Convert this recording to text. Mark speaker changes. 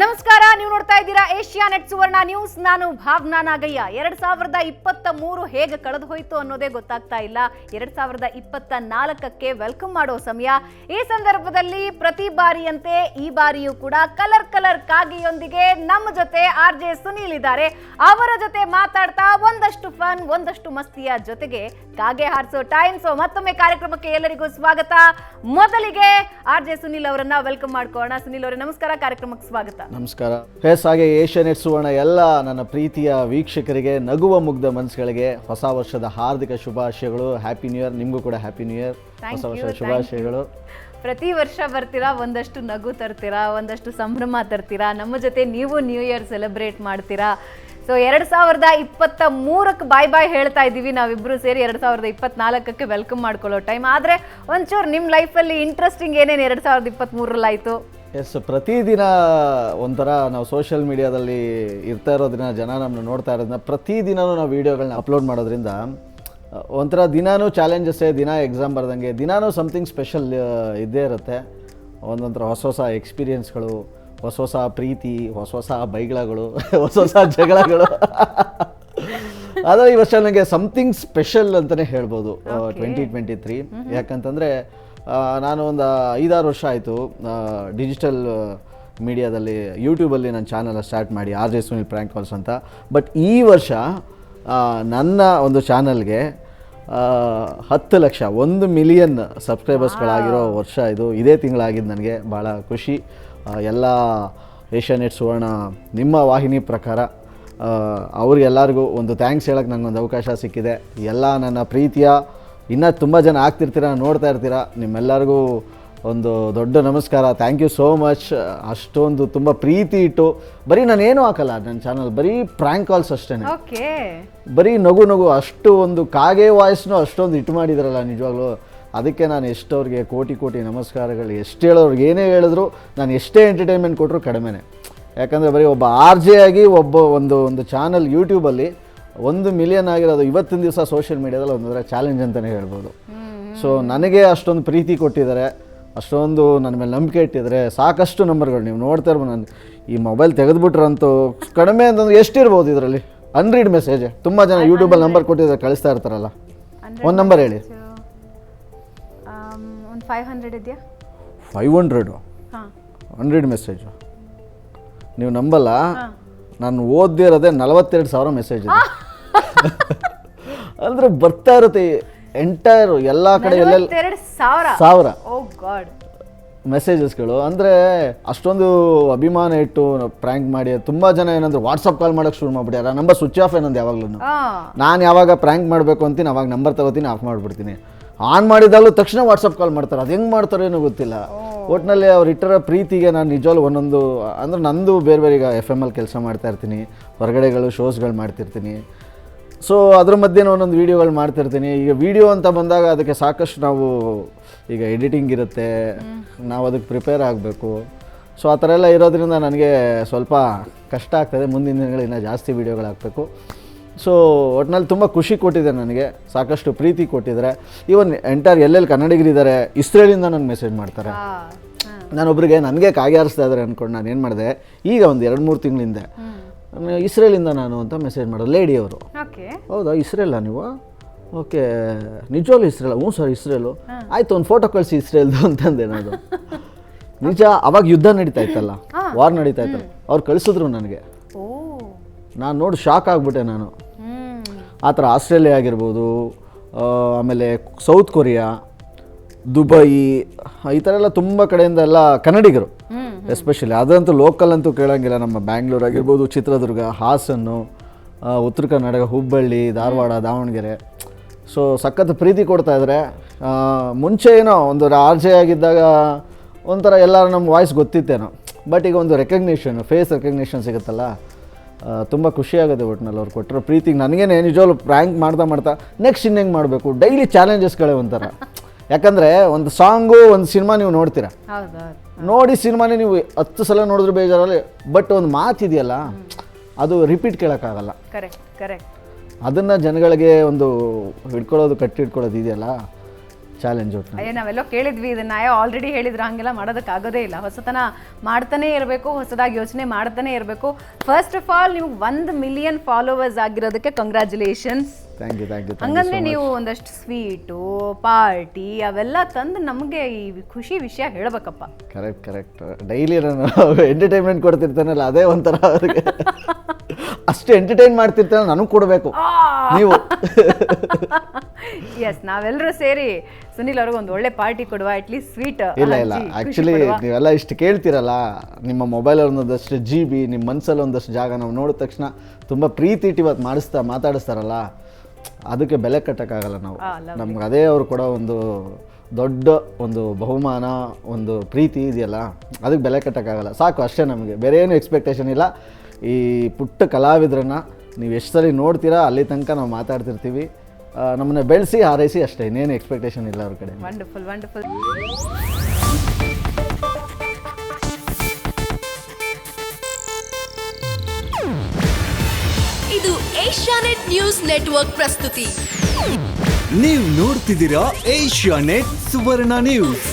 Speaker 1: ನಮಸ್ಕಾರ, ನೀವು ನೋಡ್ತಾ ಇದ್ದೀರಾ ಏಷ್ಯಾ ನೆಟ್ ಸುವರ್ಣ ನ್ಯೂಸ್. ನಾನು ಭಾವನಾ ನಾಗಯ್ಯ. ಎರಡ್ ಸಾವಿರದ ಇಪ್ಪತ್ತ ಮೂರು ಹೇಗೆ ಕಳೆದು ಹೋಯಿತು ಅನ್ನೋದೇ ಗೊತ್ತಾಗ್ತಾ ಇಲ್ಲ. ಎರಡ್ ಸಾವಿರದ ಇಪ್ಪತ್ತ ನಾಲ್ಕಕ್ಕೆ ವೆಲ್ಕಮ್ ಮಾಡೋ ಸಮಯ. ಈ ಸಂದರ್ಭದಲ್ಲಿ ಪ್ರತಿ ಬಾರಿಯಂತೆ ಈ ಬಾರಿಯೂ ಕೂಡ ಕಲರ್ ಕಲರ್ ಕಾಗಿಯೊಂದಿಗೆ ನಮ್ಮ ಜೊತೆ ಆರ್ ಜೆ ಸುನೀಲ್ ಇದ್ದಾರೆ. ಅವರ ಜೊತೆ ಮಾತಾಡ್ತಾ ಒಂದಷ್ಟು ಫನ್ ಒಂದಷ್ಟು ಮಸ್ತಿಯ ಜೊತೆಗೆ ಕಾಗೆ ಹಾರಿಸೋ ಟೈಮ್ ಸೊ ಮತ್ತೊಮ್ಮೆ ಕಾರ್ಯಕ್ರಮಕ್ಕೆ ಎಲ್ಲರಿಗೂ ಸ್ವಾಗತ. ಮೊದಲಿಗೆ ಆರ್ ಜೆ ಸುನೀಲ್ ಅವರನ್ನ ವೆಲ್ಕಮ್ ಮಾಡ್ಕೋಣ ಸುನೀಲ್ ಅವರೇ, ನಮಸ್ಕಾರ. ಕಾರ್ಯಕ್ರಮಕ್ಕೆ ಸ್ವಾಗತ.
Speaker 2: ನಮಸ್ಕಾರ. ಎಸ್ ಹಾಗೆ ಏಷ್ಯಾನೆಟ್ ಸುವರ್ಣ ಎಲ್ಲ ನನ್ನ ಪ್ರೀತಿಯ ವೀಕ್ಷಕರಿಗೆ ನಗುವ ಮುಗ್ಧ ಮನಸ್ಸುಗಳಿಗೆ ಹೊಸ ವರ್ಷದ ಹಾರ್ದಿಕ ಶುಭಾಶಯಗಳು. ಹ್ಯಾಪಿ ನ್ಯೂ ಇಯರ್ ನಿಮಗೂ ಕೂಡ ಹ್ಯಾಪಿ ನ್ಯೂ ಇಯರ್ ಹೊಸ ವರ್ಷದ ಶುಭಾಶಯಗಳು.
Speaker 1: ಪ್ರತಿ ವರ್ಷ ಬರ್ತೀರಾ? ಒಂದಷ್ಟು ನಗು ತರ್ತೀರಾ? ಒಂದಷ್ಟು ಸಂಭ್ರಮ ತರ್ತೀರಾ? ನಮ್ಮ ಜೊತೆ ನೀವು ನ್ಯೂ ಇಯರ್ ಸೆಲೆಬ್ರೇಟ್ ಮಾಡ್ತೀರಾ? ಸೊ ಎರಡು ಸಾವಿರದ ಇಪ್ಪತ್ತ ಮೂರಕ್ಕೆ ಬಾಯ್ ಬಾಯ್ ಹೇಳ್ತಾ ಇದ್ದೀವಿ. ನಾವಿಬ್ಬರು ಸೇರಿ ಎರಡು ಸಾವಿರದ ಇಪ್ಪತ್ನಾಲ್ಕಕ್ಕೆ ವೆಲ್ಕಮ್ ಮಾಡ್ಕೊಳ್ಳೋ ಟೈಮ್ ಆದ್ರೆ ಒಂಚೂರು ನಿಮ್ಮ ಲೈಫಲ್ಲಿ ಇಂಟ್ರೆಸ್ಟಿಂಗ್ ಏನೇನು ಎರಡು ಸಾವಿರದ ಇಪ್ಪತ್ತ್ ಮೂರರಲ್ಲಾಯ್ತು
Speaker 2: ಎಸ್ ಪ್ರತಿದಿನ ಒಂಥರ ನಾವು ಸೋಷಿಯಲ್ ಮೀಡಿಯಾದಲ್ಲಿ ಇರ್ತಾ ಇರೋದ್ರಿಂದ ಜನ ನಮ್ಮನ್ನ ನೋಡ್ತಾ ಇರೋದ್ರಿಂದ ಪ್ರತಿದಿನವೂ ನಾವು ವೀಡಿಯೋಗಳನ್ನ ಅಪ್ಲೋಡ್ ಮಾಡೋದ್ರಿಂದ ಒಂಥರ ದಿನಾನೂ ಚಾಲೆಂಜಸ್ಸೇ ದಿನ ಎಕ್ಸಾಮ್ ಬರ್ದಂಗೆ ದಿನಾನೂ ಸಮಥಿಂಗ್ ಸ್ಪೆಷಲ್ ಇದ್ದೇ ಇರುತ್ತೆ. ಒಂದೊಂಥರ ಹೊಸ ಹೊಸ ಎಕ್ಸ್ಪೀರಿಯೆನ್ಸ್ಗಳು ಹೊಸ ಹೊಸ ಪ್ರೀತಿ ಹೊಸ ಹೊಸ ಬೈಗಳಗಳು ಹೊಸ ಹೊಸ ಜಗಳಗಳು. ಆದರೆ ಈ ವರ್ಷ ನನಗೆ ಸಮಥಿಂಗ್ ಸ್ಪೆಷಲ್ ಅಂತಲೇ ಹೇಳ್ಬೋದು ಟ್ವೆಂಟಿ ಟ್ವೆಂಟಿ ತ್ರೀ ಯಾಕಂತಂದರೆ ನಾನು ಒಂದು ಐದಾರು ವರ್ಷ ಆಯಿತು ಡಿಜಿಟಲ್ ಮೀಡಿಯಾದಲ್ಲಿ ಯೂಟ್ಯೂಬಲ್ಲಿ ನನ್ನ ಚಾನಲ್ ಸ್ಟಾರ್ಟ್ ಮಾಡಿ R J Sunil prank calls ಅಂತ. ಬಟ್ ಈ ವರ್ಷ ನನ್ನ ಒಂದು ಚಾನಲ್ಗೆ ಹತ್ತು ಲಕ್ಷ ಒಂದು ಮಿಲಿಯನ್ ಸಬ್ಸ್ಕ್ರೈಬರ್ಸ್ಗಳಾಗಿರೋ ವರ್ಷ ಇದು. ಇದೇ ತಿಂಗಳಾಗಿದ್ದು ನನಗೆ ಭಾಳ ಖುಷಿ. ಎಲ್ಲ ಏಷ್ಯಾನೆಟ್ ಸುವರ್ಣ ನಿಮ್ಮ ವಾಹಿನಿ ಪ್ರಕಾರ ಅವ್ರಿಗೆಲ್ಲರಿಗೂ ಒಂದು ಥ್ಯಾಂಕ್ಸ್ ಹೇಳೋಕ್ಕೆ ನನಗೊಂದು ಅವಕಾಶ ಸಿಕ್ಕಿದೆ. ಎಲ್ಲ ನನ್ನ ಪ್ರೀತಿಯ ಇನ್ನೂ ತುಂಬ ಜನ ಆಗ್ತಿರ್ತೀರ ನೋಡ್ತಾ ಇರ್ತೀರ ನಿಮ್ಮೆಲ್ಲರಿಗೂ ಒಂದು ದೊಡ್ಡ ನಮಸ್ಕಾರ. ಥ್ಯಾಂಕ್ ಯು ಸೋ ಮಚ್ ಅಷ್ಟೊಂದು ತುಂಬ ಪ್ರೀತಿ ಇಟ್ಟು ಬರೀ ನಾನೇನು ಹಾಕಲ್ಲ ನನ್ನ ಚಾನಲ್ ಬರೀ ಪ್ರ್ಯಾಂಕ್ ಕಾಲ್ಸ್ ಅಷ್ಟೇ ಬರೀ ನಗು ನಗು ಅಷ್ಟು ಒಂದು ಕಾಗೆ ವಾಯ್ಸ್ನು ಅಷ್ಟೊಂದು ಇಟ್ಟು ಮಾಡಿದ್ರಲ್ಲ ನಿಜವಾಗ್ಲೂ. ಅದಕ್ಕೆ ನಾನು ಎಷ್ಟವ್ರಿಗೆ ಕೋಟಿ ಕೋಟಿ ನಮಸ್ಕಾರಗಳು ಎಷ್ಟು ಹೇಳೋರ್ಗೆ ಏನೇ ಹೇಳಿದ್ರು ನಾನು ಎಷ್ಟೇ ಎಂಟರ್ಟೈನ್ಮೆಂಟ್ ಕೊಟ್ಟರು ಕಡಿಮೆನೆ. ಯಾಕಂದರೆ ಬರೀ ಒಬ್ಬ ಆರ್ ಜೆ ಆಗಿ ಒಬ್ಬ ಒಂದು ಒಂದು ಚಾನಲ್ ಯೂಟ್ಯೂಬಲ್ಲಿ ಒಂದು ಮಿಲಿಯನ್ ಆಗಿರೋದು ಇವತ್ತಿನ ದಿವಸ ಸೋಷಿಯಲ್ ಮೀಡಿಯಾದಲ್ಲಿ ಒಂದರ ಚಾಲೆಂಜ್ ಅಂತಲೇ ಹೇಳ್ಬೋದು. ಸೊ ನನಗೆ ಅಷ್ಟೊಂದು ಪ್ರೀತಿ ಕೊಟ್ಟಿದ್ದಾರೆ. ಅಷ್ಟೊಂದು ನನ್ನ ಮೇಲೆ ನಂಬಿಕೆ ಇಟ್ಟಿದ್ದಾರೆ. ಸಾಕಷ್ಟು ನಂಬರ್ಗಳು ನೀವು ನೋಡ್ತಾ ಇರ್ಬೋದು. ನಾನು ಈ ಮೊಬೈಲ್ ತೆಗೆದುಬಿಟ್ರಂತೂ ಕಡಿಮೆ ಅಂತಂದ್ರೆ ಎಷ್ಟಿರ್ಬೋದು ಇದರಲ್ಲಿ? ಅನ್ರೀಡ್ ಮೆಸೇಜ್ ತುಂಬ ಜನ ಯೂಟ್ಯೂಬಲ್ಲಿ ನಂಬರ್ ಕೊಟ್ಟಿದ್ದಾರೆ ಕಳಿಸ್ತಾ ಇರ್ತಾರಲ್ಲ. ಒಂದು ನಂಬರ್ ಹೇಳಿ.
Speaker 1: ಒಂದು ಫೈವ್ ಹಂಡ್ರೆಡ್ ಇದೆಯಾ?
Speaker 2: ಫೈವ್ ಹಂಡ್ರೆಡು ಹಂಡ್ರೆಡ್ ಮೆಸೇಜು ನೀವು ನಂಬಲ್ಲ. ನಾನು ಓದ್ದೇ ಇರೋದೇ ನಲವತ್ತೆರಡು ಸಾವಿರ ಮೆಸೇಜ್ ಇದೆ. ಅಂದರೆ ಬರ್ತಾ ಇರುತ್ತೆ ಎಂಟೈರ್ ಎಲ್ಲ ಕಡೆ ಎಲ್ಲೆಲ್ಲ
Speaker 1: ಎರಡು ಸಾವಿರ.
Speaker 2: ಸಾವಿರ
Speaker 1: ಓ ಗಾಡ್
Speaker 2: ಮೆಸೇಜಸ್ಗಳು ಅಂದರೆ ಅಷ್ಟೊಂದು ಅಭಿಮಾನ ಇಟ್ಟು ಪ್ರ್ಯಾಂಕ್ ಮಾಡಿ ತುಂಬ ಜನ ಏನಂದ್ರೆ ವಾಟ್ಸಪ್ ಕಾಲ್ ಮಾಡೋಕೆ ಶುರು ಮಾಡ್ಬಿಟ್ಟಾರ ನಂಬರ್ ಸ್ವಿಚ್ ಆಫ್ ಏನಂದು ಯಾವಾಗಲೂ ನಾನು ಯಾವಾಗ ಪ್ರ್ಯಾಂಕ್ ಮಾಡಬೇಕು ಅಂತೀನಿ ಅವಾಗ ನಂಬರ್ ತಗೋತೀನಿ ಆಫ್ ಮಾಡ್ಬಿಡ್ತೀನಿ. ಆನ್ ಮಾಡಿದಾಗಲೂ ತಕ್ಷಣ ವಾಟ್ಸಪ್ ಕಾಲ್ ಮಾಡ್ತಾರೆ. ಅದು ಹೆಂಗ್ ಮಾಡ್ತಾರೋ ಏನೋ ಗೊತ್ತಿಲ್ಲ. ಒಟ್ಟಿನಲ್ಲಿ ಅವ್ರು ಇಟ್ಟರ ಪ್ರೀತಿಗೆ ನಾನು ನಿಜವಾಗ್ಲೂ ಒಂದೊಂದು ಅಂದ್ರೆ ನಂದು ಬೇರೆ ಬೇರೆ ಈಗ ಎಫ್ ಎಂ ಅಲ್ಲಿ ಕೆಲಸ ಮಾಡ್ತಾ ಇರ್ತೀನಿ. ಹೊರಗಡೆಗಳು ಶೋಸ್ಗಳು ಮಾಡ್ತಿರ್ತೀನಿ. ಸೊ ಅದ್ರ ಮಧ್ಯೆ ಒಂದೊಂದು ವೀಡಿಯೋಗಳು ಮಾಡ್ತಿರ್ತೀನಿ. ಈಗ ವಿಡಿಯೋ ಅಂತ ಬಂದಾಗ ಅದಕ್ಕೆ ಸಾಕಷ್ಟು ನಾವು ಈಗ ಎಡಿಟಿಂಗ್ ಇರುತ್ತೆ. ನಾವು ಅದಕ್ಕೆ ಪ್ರಿಪೇರ್ ಆಗಬೇಕು. ಸೊ ಆ ಥರ ಎಲ್ಲ ಇರೋದ್ರಿಂದ ನನಗೆ ಸ್ವಲ್ಪ ಕಷ್ಟ ಆಗ್ತದೆ. ಮುಂದಿನ ದಿನಗಳು ಇನ್ನೂ ಜಾಸ್ತಿ ವೀಡಿಯೋಗಳು ಹಾಕಬೇಕು. ಸೊ ಒಟ್ನಲ್ಲಿ ತುಂಬ ಖುಷಿ ಕೊಟ್ಟಿದೆ ನನಗೆ. ಸಾಕಷ್ಟು ಪ್ರೀತಿ ಕೊಟ್ಟಿದ್ದಾರೆ. ಈವನ್ ಎಂಟೈರ್ ಎಲ್ಲೆಲ್ಲಿ ಕನ್ನಡಿಗರಿದ್ದಾರೆ ಇಸ್ರೇಲಿಂದ ನನಗೆ ಮೆಸೇಜ್ ಮಾಡ್ತಾರೆ. ನಾನೊಬ್ರಿಗೆ ನನಗೆ ಕಾಗೆ ಇದ್ದಾರೆ ಅಂದ್ಕೊಂಡು ನಾನು ಏನು ಮಾಡಿದೆ? ಈಗ ಒಂದು ಎರಡು ಮೂರು ತಿಂಗಳಿಂದ. ಇಸ್ರೇಲಿಂದ ನಾನು ಅಂತ ಮೆಸೇಜ್ ಮಾಡೋದು. ಲೇಡಿ ಅವರು
Speaker 1: ಓಕೆ.
Speaker 2: ಹೌದಾ ಇಸ್ರೇಲ ನೀವು? ಓಕೆ ನಿಜವಾಗ್ಲೂ ಇಸ್ರೇಲ? ಹ್ಞೂ ಸರ್ ಇಸ್ರೇಲು. ಆಯ್ತು ಒಂದು ಫೋಟೋ ಕಳಿಸಿ ಇಸ್ರೇಲ್ದು ಅಂತಂದೆ ನಾನು. ನಿಜ ಅವಾಗ ಯುದ್ಧ ನಡೀತಾ ಇತ್ತಲ್ಲ? ವಾರ್ ನಡೀತಾ ಇತ್ತಲ್ಲ? ಅವ್ರು ಕಳಿಸಿದ್ರು ನನಗೆ. ನಾನು ನೋಡಿ ಶಾಕ್ ಆಗಿಬಿಟ್ಟೆ ನಾನು. ಆ ಥರ ಆಸ್ಟ್ರೇಲಿಯಾ ಆಗಿರ್ಬೋದು ಆಮೇಲೆ ಸೌತ್ ಕೊರಿಯಾ ದುಬೈ ಈ ಥರ ಎಲ್ಲ ತುಂಬ ಕಡೆಯಿಂದ ಎಲ್ಲ ಕನ್ನಡಿಗರು. ಎಸ್ಪೆಷಲಿ ಅದಂತೂ ಲೋಕಲ್ ಅಂತೂ ಕೇಳೋಂಗಿಲ್ಲ. ನಮ್ಮ ಬ್ಯಾಂಗ್ಳೂರ್ ಆಗಿರ್ಬೋದು ಚಿತ್ರದುರ್ಗ ಹಾಸನ್ನು ಉತ್ತರ ಕರ್ನಾಟಕ ಹುಬ್ಬಳ್ಳಿ ಧಾರವಾಡ ದಾವಣಗೆರೆ. ಸೊ ಸಖತ್ ಪ್ರೀತಿ ಕೊಡ್ತಾ ಇದ್ದಾರೆ ಮುಂಚೆ ಏನೋ ಒಂದು ಆರ್ ಜೆ ಆಗಿದ್ದಾಗ ಒಂಥರ ಎಲ್ಲರೂ ನಮ್ಮ ವಾಯ್ಸ್ ಗೊತ್ತಿತ್ತೇನೋ. ಬಟ್ ಈಗ ಒಂದು ರೆಕಗ್ನಿಷನ್ ಫೇಸ್ ರೆಕಗ್ನಿಷನ್ ಸಿಗುತ್ತಲ್ಲ ತುಂಬ ಖುಷಿಯಾಗುತ್ತೆ ಒಟ್ಟಿನಲ್ಲಿ ಅವ್ರು ಕೊಟ್ಟರು ಪ್ರೀತಿಗೆ ನನಗೇನೆ ನಿಜವಾಗ್ಲೂ ಪ್ರ್ಯಾಂಕ್ ಮಾಡ್ತಾ ಮಾಡ್ತಾ ನೆಕ್ಸ್ಟ್ ಇನ್ನೇನು ಮಾಡಬೇಕು? ಡೈಲಿ ಚಾಲೆಂಜಸ್ಗಳೇ ಒಂಥರ. ಯಾಕಂದರೆ ಒಂದು ಸಾಂಗು ಒಂದು ಸಿನಿಮಾ ನೀವು ನೋಡ್ತೀರಾ? ನೋಡಿ ಸಿನಿಮಾನೇ ನೀವು ಹತ್ತು ಸಲ ನೋಡಿದ್ರೆ ಬೇಜಾರಲ್ಲಿ ಬಟ್ ಒಂದು ಮಾತಿದೆಯಲ್ಲ ಅದು ರಿಪೀಟ್ ಕೇಳೋಕ್ಕಾಗಲ್ಲ.
Speaker 1: ಕರೆಕ್ಟ್ ಕರೆಕ್ಟ್
Speaker 2: ಅದನ್ನು ಜನಗಳಿಗೆ ಒಂದು ಹಿಡ್ಕೊಳ್ಳೋದು ಕಟ್ಟಿ ಹಿಡ್ಕೊಳ್ಳೋದು ಇದೆಯಲ್ಲ? ಚಾಲೆಂಜ್
Speaker 1: ಅಯ್ಯೋ ನಾವೆಲ್ಲೋ ಕೇಳಿದ್ವಿ ಇದನ್ನ ಆಲ್ರೆಡಿ ಹೇಳಿದ್ರು ಹಂಗೆಲ್ಲ ಮಾಡೋದಕ್ಕಾಗೋದೇ ಇಲ್ಲ. ಹೊಸತನ ಮಾಡ್ತಾನೆ ಇರಬೇಕು ಹೊಸದಾಗಿ ಯೋಚನೆ ಮಾಡ್ತಾನೆ ಇರಬೇಕು. ಫಸ್ಟ್ ಆಫ್ ಆಲ್ ನೀವು ಒಂದು million followers ಆಗಿರೋದಕ್ಕೆ congratulations
Speaker 2: thank you thank you
Speaker 1: ಹಂಗಂದ್ರೆ ನೀವು ಒಂದಷ್ಟು ಸ್ವೀಟು ಪಾರ್ಟಿ ಅವೆಲ್ಲ ತಂದು ನಮಗೆ ಈ ಖುಷಿ ವಿಷಯ ಹೇಳ್ಬೇಕಪ್ಪ.
Speaker 2: ಕರೆಕ್ಟ್ ಕರೆಕ್ಟ್ ಡೈಲಿ ನಾನು ಎಂಟರ್ಟೈನ್ಮೆಂಟ್ ಕೊಡ್ತಿರ್ತಾನಲ್ಲ ಅದೇ ಒಂಥರ ಅವ್ರಿಗೆ. ಅಷ್ಟು ಎಂಟರ್ಟೈನ್ ಮಾಡ್ತಿರ್ತಾರೆ ನನಗೆ ಕೊಡಬೇಕು. ನೀವು.
Speaker 1: ಎಸ್ ನಾವೆಲ್ಲರೂ ಸೇರಿ ಸುನಿಲ್ ಅವ್ರಿಗೆ ಒಂದು ಒಳ್ಳೆ ಪಾರ್ಟಿ ಕೊಡುವ ಅಟ್ಲೀಸ್ಟ್ ಸ್ವೀಟ್
Speaker 2: ಇಲ್ಲ ಇಲ್ಲ. ಆ್ಯಕ್ಚುಲಿ ನೀವೆಲ್ಲ ಇಷ್ಟು ಕೇಳ್ತಿರಲ್ಲ ನಿಮ್ಮ ಮೊಬೈಲ್ ಒಂದಷ್ಟು ಜಿ ಬಿ ನಿಮ್ಮ ಮನಸ್ಸಲ್ಲಿ ಒಂದಷ್ಟು ಜಾಗ ನಾವು ನೋಡಿದ ತಕ್ಷಣ ತುಂಬ ಪ್ರೀತಿ ಇಟ್ಟು ಇವತ್ತು ಮಾಡಿಸ್ತಾ ಮಾತಾಡಿಸ್ತಾರಲ್ಲ ಅದಕ್ಕೆ ಬೆಲೆ ಕಟ್ಟೋಕ್ಕಾಗಲ್ಲ ನಾವು. ನಮ್ಗೆ ಅದೇ ಅವ್ರು ಕೂಡ ಒಂದು ದೊಡ್ಡ ಒಂದು ಬಹುಮಾನ ಒಂದು ಪ್ರೀತಿ ಇದೆಯಲ್ಲ ಅದಕ್ಕೆ ಬೆಲೆ ಕಟ್ಟೋಕ್ಕಾಗಲ್ಲ. ಸಾಕು ಅಷ್ಟೇ ನಮಗೆ. ಬೇರೆ ಏನು ಎಕ್ಸ್ಪೆಕ್ಟೇಷನ್ ಇಲ್ಲ. ಈ ಪುಟ್ಟ ಕಲಾವಿದರನ್ನು ನೀವು ಎಷ್ಟು ಸಲ ನೋಡ್ತೀರಾ ಅಲ್ಲಿ ತನಕ ನಾವು ಮಾತಾಡ್ತಿರ್ತೀವಿ. ನಮ್ಮನ್ನ ಬೆಳೆಸಿ ಹಾರೈಸಿ ಅಷ್ಟೇ ಇನ್ನೇನು ಎಕ್ಸ್ಪೆಕ್ಟೇಷನ್ ಇಲ್ಲ ಅವ್ರ ಕಡೆ
Speaker 1: ವಂಡರ್ಫುಲ್ ವಂಡರ್ಫುಲ್
Speaker 3: ಇದು ಏಷ್ಯಾನೆಟ್ ನ್ಯೂಸ್ ನೆಟ್ವರ್ಕ್ ಪ್ರಸ್ತುತಿ.
Speaker 4: ನೀವು ನೋಡ್ತಿದ್ದೀರಾ ಏಷ್ಯಾ ನೆಟ್ ಸುವರ್ಣ ನ್ಯೂಸ್.